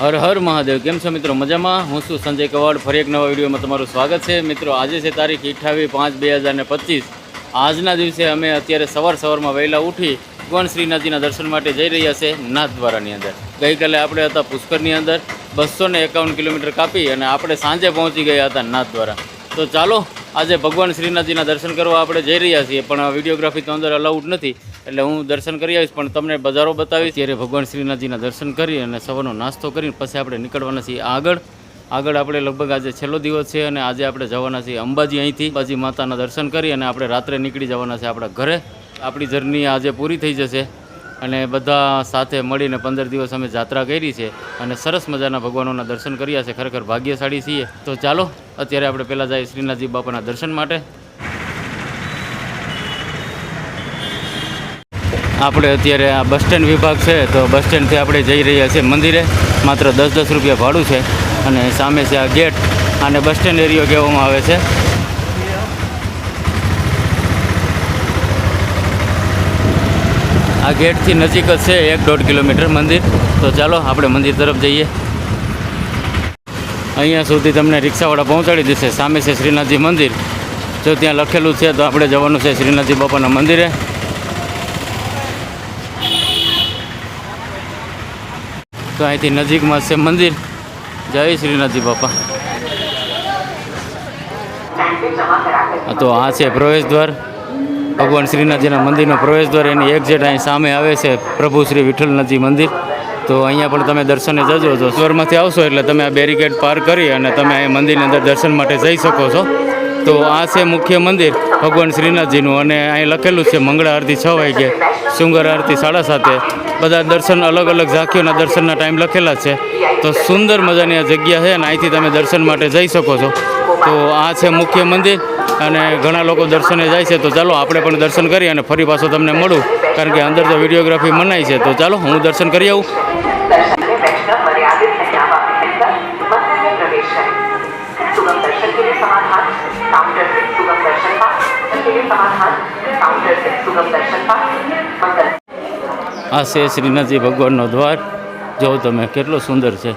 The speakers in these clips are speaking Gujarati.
હર હર મહાદેવ. કેમ છો મિત્રો? મજામાં? હું છું સંજય કવાડ. ફરી એક નવા વિડીયોમાં તમારું સ્વાગત છે. મિત્રો, આજે છે તારીખ અઠ્ઠાવીસ પાંચ બે હજાર ને પચીસ. આજના દિવસે અમે અત્યારે સવાર સવારમાં વહેલા ઉઠી ભગવાન શ્રીનાથજીના દર્શન માટે જઈ રહ્યા છે નાથદ્વારાની અંદર. ગઈકાલે આપણે હતા પુષ્કરની અંદર. બસો ને એકાવન કિલોમીટર કાપી અને આપણે સાંજે પહોંચી ગયા હતા નાથદ્વારા તો ચાલો, આજે ભગવાન શ્રીનાથજીના દર્શન કરવા આપણે જઈ રહ્યા છીએ, પણ વિડીયોગ્રાફી તો અંદર અલાઉડ નથી. એટલે હું દર્શન કરી આવીશ, પણ તમને બજારો બતાવીશ. ત્યારે ભગવાન શ્રીનાથજીના દર્શન કરી અને સવારનો નાસ્તો કરીને પછી આપણે નીકળવાના છીએ આગળ. આગળ આપણે લગભગ આજે છેલ્લો દિવસ છે અને આજે આપણે જવાના છીએ અંબાજી અહીંથી. અંબાજી માતાના દર્શન કરી અને આપણે રાત્રે નીકળી જવાના છે આપણા ઘરે. આપણી જર્ની આજે પૂરી થઈ જશે અને બધા સાથે મળીને પંદર દિવસ અમે જાત્રા કરી છે અને સરસ મજાના ભગવાનોના દર્શન કર્યા છે. ખરેખર ભાગ્યશાળી છીએ. તો ચાલો, અત્યારે આપણે પહેલાં જઈએ શ્રીનાથજી બાપાના દર્શન માટે. આપણે અત્યારે આ બસ સ્ટેન્ડ વિભાગ છે, તો બસ સ્ટેન્ડથી આપણે જઈ રહ્યા છીએ મંદિરે. માત્ર દસ દસ રૂપિયા ભાડું છે અને સામે છે આ ગેટ અને બસ સ્ટેન્ડ એરિયો કહેવામાં આવે છે. આ ગેટથી નજીક જ છે એક દોઢ કિલોમીટર મંદિર. તો ચાલો આપણે મંદિર તરફ જઈએ. અહીંયા સુધી તમને રિક્ષાવાળા પહોંચાડી દેશે. સામે છે શ્રીનાથજી મંદિર. જો ત્યાં લખેલું છે, તો આપણે જવાનું છે શ્રીનાથજી બાપાના મંદિરે. તો અહીંથી નજીકમાં છે મંદિર. જય શ્રીનાથજી બાપા. તો આ છે પ્રવેશદ્વાર ભગવાન શ્રીનાથજીના મંદિરનો પ્રવેશદ્વાર એની એની એક્ઝેટ અહીં સામે આવે છે પ્રભુ શ્રી વિઠ્ઠલનાથજી મંદિર. તો અહીંયા પણ તમે દર્શને જજો. તો સ્વરમાંથી આવશો એટલે તમે આ બેરિકેડ પાર કરી અને તમે અહીં મંદિરની અંદર દર્શન માટે જઈ શકો છો. તો આ છે મુખ્ય મંદિર, ભગવાન શ્રીનાથજીનું. અને અહીં લખેલું છે, મંગળા આરતી છ વાગે શૃંગાર આરતી સાડા સાતે. બધા દર્શન અલગ અલગ ઝાંખીઓના દર્શનના ટાઈમ લખેલા છે. તો સુંદર મજાની આ જગ્યા છે અને અહીંથી તમે દર્શન માટે જઈ શકો છો. તો આ છે મુખ્ય મંદિર અને ઘણા લોકો દર્શને જાય છે. તો ચાલો, આપણે પણ દર્શન કરીએ અને ફરી પાછો તમને મળું. કારણ કે અંદર તો વિડીયોગ્રાફી મનાય છે. તો ચાલો, હું દર્શન કરી આવું. આ છે શ્રીનાથજી ભગવાનનો દ્વાર. જો તમે કેટલો સુંદર છે.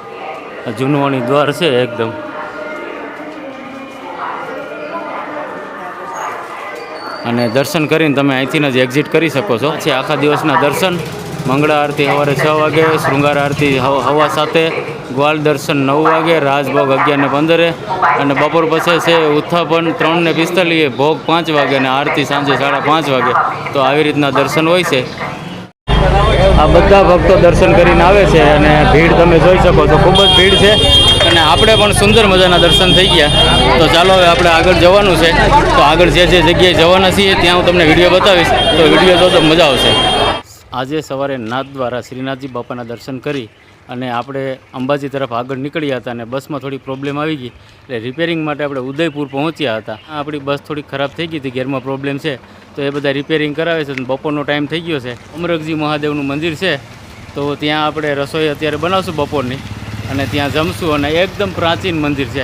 આ જૂનવાણી દ્વાર છે એકદમ. અને દર્શન કરીને તમે અહીંથી જ એક્ઝિટ કરી શકો છો. પછી આખા દિવસના દર્શન મંગળા આરતી સવારે છ વાગે, શૃંગાર આરતી હવા સાથે, ગ્વાલ દર્શન નવ વાગે, રાજભોગ અગિયાર ને પંદરે અને બપોર પછી છે ઉત્થાપન ત્રણ ને પિસ્તાલીએ, ભોગ પાંચ વાગે અને આરતી સાંજે સાડા પાંચ વાગે. તો આવી રીતના દર્શન હોય છે. આ બધા ભક્તો દર્શન કરીને આવે છે અને ભીડ તમે જોઈ શકો છો. ખૂબ જ ભીડ છે અને આપણે પણ સુંદર મજાના દર્શન થઈ ગયા. તો ચાલો હવે આપણે આગળ જવાનું છે. તો આગળ જે જે જગ્યાએ જવાના છીએ ત્યાં હું તમને વીડિયો બતાવીશ. તો વીડિયો જો તો મજા આવશે. આજે સવારે નાથ દ્વારા શ્રીનાથજી બાપાના દર્શન કરી અને આપણે અંબાજી તરફ આગળ નીકળ્યા હતા અને બસમાં થોડી પ્રોબ્લેમ આવી ગઈ. એટલે રિપેરિંગ માટે આપણે ઉદયપુર પહોંચ્યા હતા. આપણી બસ થોડી ખરાબ થઈ ગઈ હતી, ઘેરમાં પ્રોબ્લેમ છે. તો એ બધા રિપેરિંગ કરાવે છે બપોરનો ટાઈમ થઈ ગયો છે. અમરકજી મહાદેવનું મંદિર છે. તો ત્યાં આપણે રસોઈ અત્યારે બનાવશું બપોરની અને ત્યાં જમશું અને એકદમ પ્રાચીન મંદિર છે.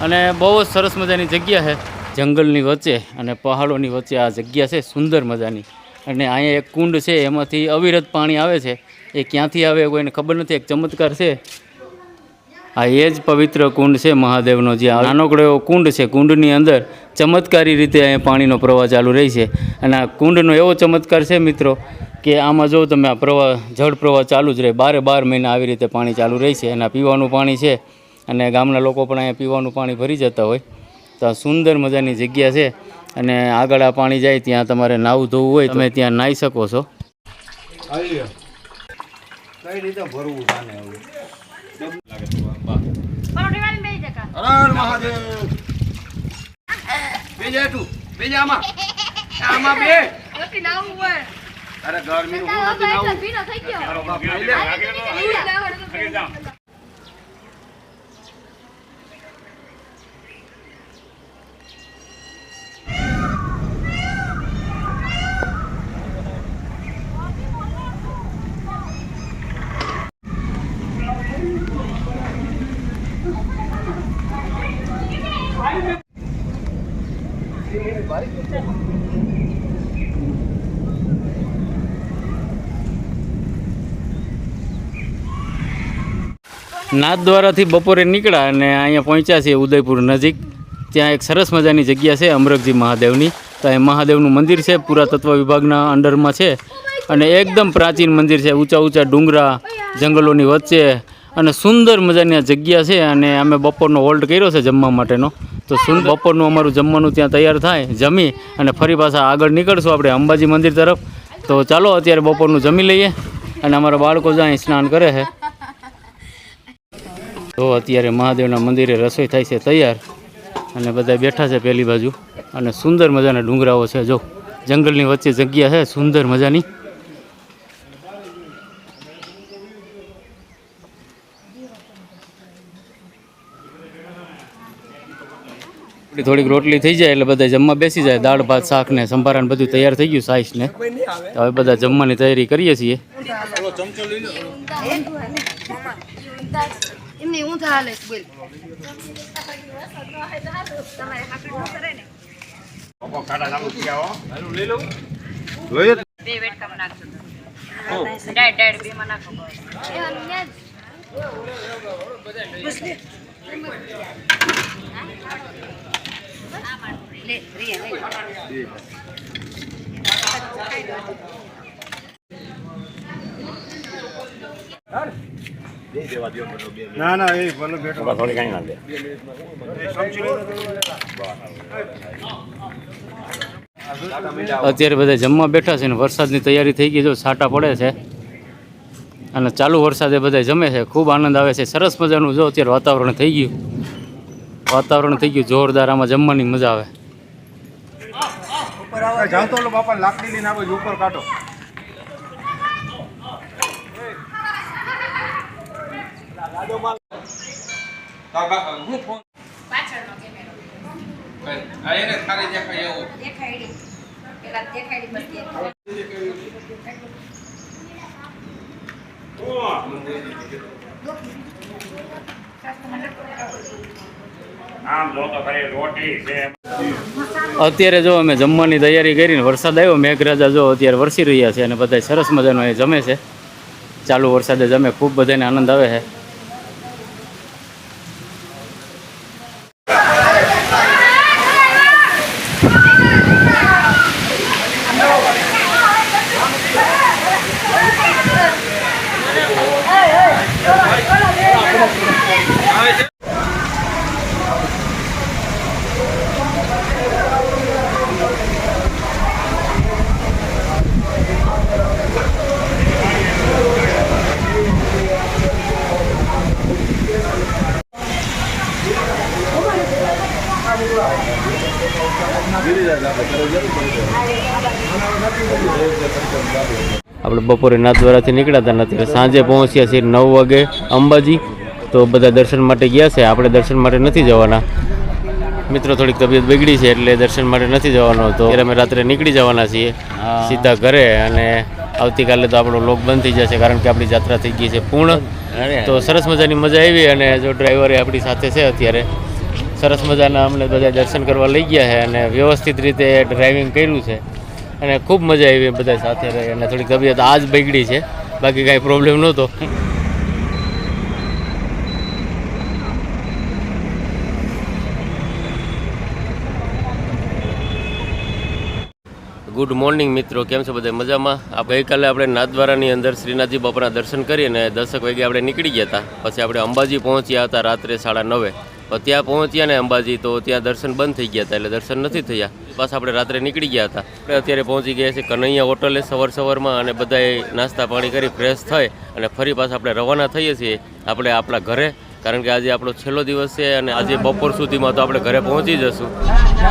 અને બહુ જ સરસ મજાની જગ્યા છે. જંગલની વચ્ચે અને પહાડોની વચ્ચે આ જગ્યા છે, સુંદર મજાની. અને અહીંયા એક કુંડ છે, એમાંથી અવિરત પાણી આવે છે. એ ક્યાંથી આવે કોઈને ખબર નથી, એક ચમત્કાર છે. આ એ જ પવિત્ર કુંડ છે, મહાદેવનો જે નાનકડો એવો કુંડ છે. કુંડની અંદર ચમત્કારી રીતે અહીંયા પાણીનો પ્રવાહ ચાલુ રહી છે. અને આ કુંડનો એવો ચમત્કાર છે મિત્રો કે આમાં જો તમે આ પ્રવાહ, જળ પ્રવાહ ચાલુ જ રહે, બારે બાર મહિના આવી રીતે પાણી ચાલુ રહે છે. અને પીવાનું પાણી છે. અને ગામના લોકો પણ અહીંયા પીવાનું પાણી ભરી જતા હોય. તો આ સુંદર મજાની જગ્યા છે. અને આગળ આ પાણી જાય ત્યાં તમારે નાવું ધોવું હોય તમે ત્યાં નાહી શકો છો. કઈ રીતે ભરવું તાને હવે? નાથ દ્વારાથી બપોરે નીકળ્યા અને અહીંયા પહોંચ્યા છીએ ઉદયપુર નજીક. ત્યાં એક સરસ મજાની જગ્યા છે અમરકજી મહાદેવની. ત્યાં મહાદેવનું મંદિર છે, પુરાતત્વ વિભાગના અંડરમાં છે. અને એકદમ પ્રાચીન મંદિર છે ઊંચા ઊંચા ડુંગરા, જંગલોની વચ્ચે. અને સુંદર મજાની આ જગ્યા છે અને અમે બપોરનો હોલ્ડ કર્યો છે જમવા માટેનો. તો સુંદર બપોરનું અમારું જમવાનું ત્યાં તૈયાર થાય, જમી અને ફરી પાછા આગળ નીકળશું આપણે અંબાજી મંદિર તરફ. તો ચાલો અત્યારે બપોરનું જમી લઈએ અને અમારા બાળકો જ્યાં સ્નાન કરે છે. તો અત્યારે મહાદેવના મંદિરે રસોઈ થાય છે તૈયાર અને બધા બેઠા છે પહેલી બાજુ. અને સુંદર મજાના ડુંગરાઓ છે, જો જંગલની વચ્ચે જગ્યા છે, સુંદર મજાની. થોડી થોડીક રોટલી થઈ જાય એટલે બધા જમવા બેસી જાય. દાળ, ભાત, શાક ને સંભારણ બધું તૈયાર થઈ ગયું સાઈસ ને. હવે બધા જમવાની તૈયારી કરીએ છીએ. એમની ઊંધા હાલે બોલ બે વેટકામાં ના એ ભલે બેઠો. થોડી કઈ ના ના બેઠો અત્યારે બધા જમવા બેઠા છે ને વરસાદની તૈયારી થઈ ગઈ જો છાંટા પડે છે. અને ચાલુ વરસાદે બધા જમે છે ખૂબ આનંદ આવે છે સરસ મજાનું જો અત્યારે વાતાવરણ થઈ ગયું. વાતાવરણ થઈ ગયું જોરદાર આમાં જમવાની મજા આવે. જાવ તો બાપા લાકડી લઈને આવો ઉપર કાઢો. હા, એને. ખાલી દેખાય એવું દેખાડી પેલા દેખાડી બસ દેખાડી અત્યારે જો અમે જમવાની તૈયારી કરીને વરસાદ આવ્યો, મેઘરાજા જો અત્યારે વરસી રહ્યા છે અને બધા સરસ મજાનો એ જમે છે. ચાલુ વરસાદે જમે ખૂબ બધાને આનંદ આવે છે. બપોરે નાથદ્વારાથી નીકળ્યા હતા નથી. સાંજે પહોંચ્યા છીએ નવ વાગે અંબાજી. તો બધા દર્શન માટે ગયા છે. આપણે દર્શન માટે નથી જવાના. મિત્રો થોડીક તબિયત બગડી છે એટલે દર્શન માટે નથી જવાનો. તો અત્યારે અમે રાત્રે નીકળી જવાના છીએ સીધા ઘરે અને આવતીકાલે તો આપણો લોક બંધ થઈ જશે કારણ કે આપણી જાત્રા થઈ ગઈ છે પૂર્ણ. તો સરસ મજાની મજા આવી અને જો ડ્રાઈવરે આપણી સાથે છે અત્યારે. સરસ મજાના અમને બધા દર્શન કરવા લઈ ગયા છે અને વ્યવસ્થિત રીતે ડ્રાઇવિંગ કર્યું છે. અને ખૂબ મજા આવી બધા સાથે રહી અને થોડી તબિયત આજ બગડી છે. બાકી કાંઈ પ્રોબ્લેમ નહોતો. ગુડ મોર્નિંગ મિત્રો, કેમ છો બધા? મજામાં? આ ગઈકાલે આપણે નાથદ્વારાની અંદર શ્રીનાથજી બાપાના દર્શન કરી અને દસક વાગે આપણે નીકળી ગયા હતા. પછી આપણે અંબાજી પહોંચ્યા હતા રાત્રે સાડા નવે. ત્યાં પહોંચ્યા ને અંબાજી, તો ત્યાં દર્શન બંધ થઈ ગયા હતા, એટલે દર્શન નથી થયા. બસ આપણે રાત્રે નીકળી ગયા હતા. આપણે અત્યારે પહોંચી ગયા છીએ કનૈયા હોટલે સવાર સવારમાં અને બધાએ નાસ્તા પાણી કરી ફ્રેશ થઈ અને ફરી પાછા આપણે રવાના થઈએ છીએ આપણે આપણા ઘરે, કારણ કે આજે આપણો છેલ્લો દિવસ છે અને આજે બપોર સુધીમાં તો આપણે ઘરે પહોંચી જશું.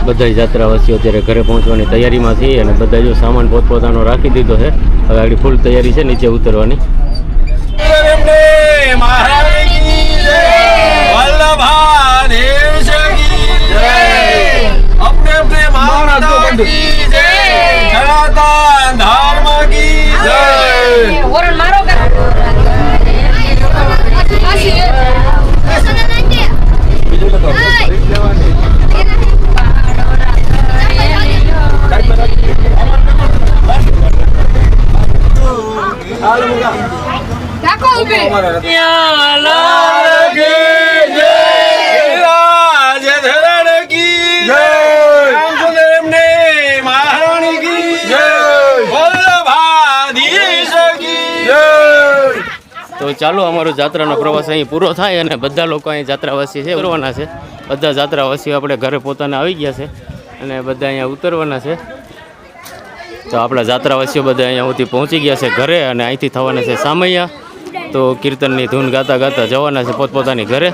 બધા યાત્રાવાસીઓ અત્યારે ઘરે પહોંચવાની તૈયારીમાં છીએ અને બધા જો સામાન પોતપોતાનો રાખી દીધો છે, હવે આગળ ફૂલ તૈયારી છે નીચે ઉતરવાની. વલ્લભાદેવ જય અપને અપને મહારાજ જય. ચાલો, અમારો જાત્રાનો પ્રવાસ અહીં પૂરો થાય અને બધા લોકો અહીં જાત્રાવાસી છે, ઉતરવાના છે. બધા જાત્રાવાસીઓ આપણે ઘરે પોતાને આવી ગયા છે અને બધા અહીંયા ઉતરવાના છે. તો આપણા જાત્રાવાસીઓ બધા અહીંયા સુધી પહોંચી ગયા છે ઘરે અને અહીંથી થવાના છે સામૈયા. તો કીર્તનની ધૂન ગાતા ગાતા જવાના છે પોતપોતાની ઘરે.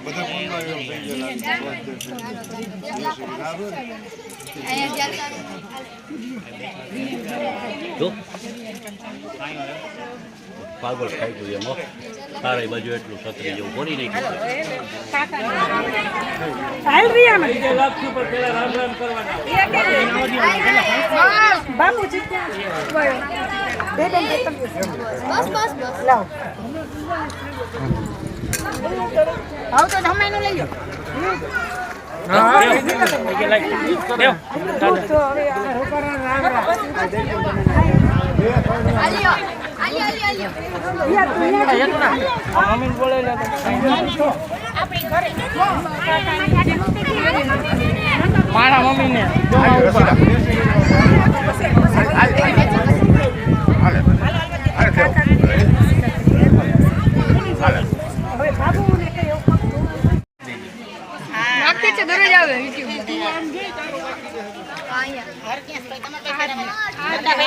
બધા ફોનમાં એમ થઈ ગયેલા પાગલ ખાઈ ગયું એમ હો. તારે બાજુ એટલું છત્રી જેવું કોની નહીં ખાધું. બસ બસ બસ. લાવ. આવ તો જમાઈનું લઈ લો. મારા મમ્મી ને મારા મમ્મીને નાખતી છે ઘરે જ આવે યુટ્યુબ કાકે તમે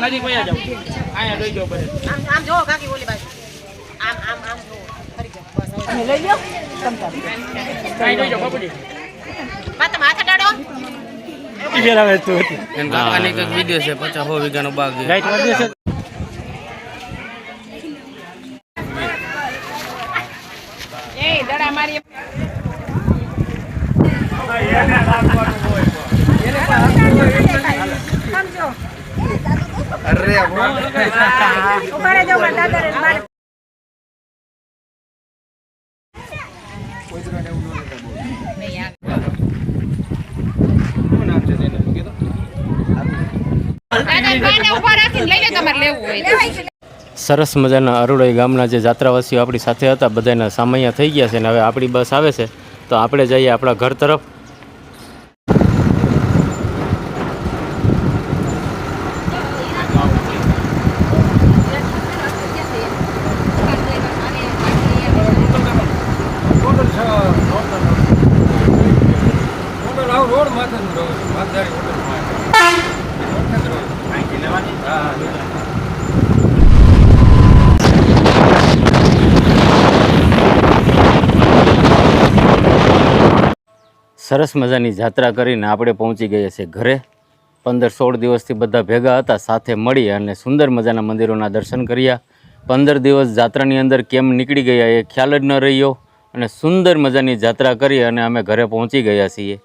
નજીક વયા જાઓ અહીંયા લઈ જાઓ બધે આમ જો બોલી બાજુ આમ આમ આમ જો ફરી જાઓ કાઈ લઈ જાઓ બાપુજી બસ તમે હાથ અડાડો કાકાની કંઈક વીડિયો છે પચાસ સો વીઘાનો બાગ છે. એ દડા મારી. ઊભા રહેજો મારા દાદા રે મારે ઊભા રાખીને લઈ લે તમારે લેવું હોય સરસ મજાના અરુળોઈ ગામના જે જાત્રાવાસીઓ આપણી સાથે હતા બધાના સામૈયા થઈ ગયા છે અને હવે આપણી બસ આવે છે. તો આપણે જઈએ આપણા ઘર તરફ. રોડ માથે. સરસ મજાની જાત્રા કરીને આપણે પહોંચી ગયા છીએ ઘરે. પંદર સોળ દિવસથી બધા ભેગા હતા, સાથે મળી અને સુંદર મજાના મંદિરોના દર્શન કર્યા. પંદર દિવસ જાત્રાની અંદર કેમ નીકળી ગયા એ ખ્યાલ જ ન રહ્યો અને સુંદર મજાની જાત્રા કરી અને અમે ઘરે પહોંચી ગયા છીએ.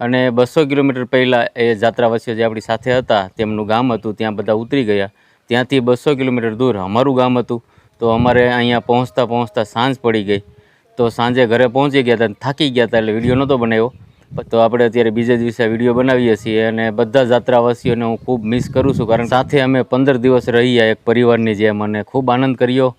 અને બસો કિલોમીટર પહેલાં એ જાત્રાવાસીઓ જે આપણી સાથે હતા, તેમનું ગામ હતું, ત્યાં બધા ઉતરી ગયા. ત્યાંથી બસો કિલોમીટર દૂર અમારું ગામ હતું. તો અમારે અહીંયા પહોંચતા પહોંચતા સાંજ પડી ગઈ. તો સાંજે ઘરે પહોંચી ગયા હતા થાકી ગયા હતા એટલે વીડિયો નહોતો બનાવ્યો. તો આપણે અત્યારે બીજે દિવસે વીડિયો બનાવીએ છીએ અને બધા જાત્રાવાસીઓને હું ખૂબ મિસ કરું છું, કારણ સાથે અમે પંદર દિવસ રહ્યા એક પરિવારની જેમ અને ખૂબ આનંદ કર્યો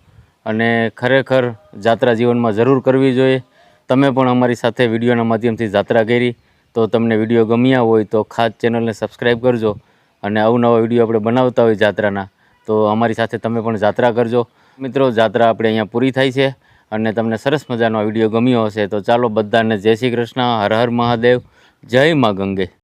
અને ખરેખર જાત્રા જીવનમાં જરૂર કરવી જોઈએ. તમે પણ અમારી સાથે વિડીયોના માધ્યમથી જાત્રા કરી. તો તમને વીડિયો ગમ્યા હોય તો ખાસ ચેનલને સબસ્ક્રાઈબ કરજો અને અવનવા વીડિયો આપણે બનાવતા હોય જાત્રાના, તો અમારી સાથે તમે પણ જાત્રા કરજો. મિત્રો, જાત્રા આપણે અહીંયા પૂરી થાય છે. અને તમને સરસ મજાનો વીડિયો ગમ્યો હશે, તો ચાલો બધાને જય શ્રી કૃષ્ણ, હર હર મહાદેવ, જય મા ગંગે.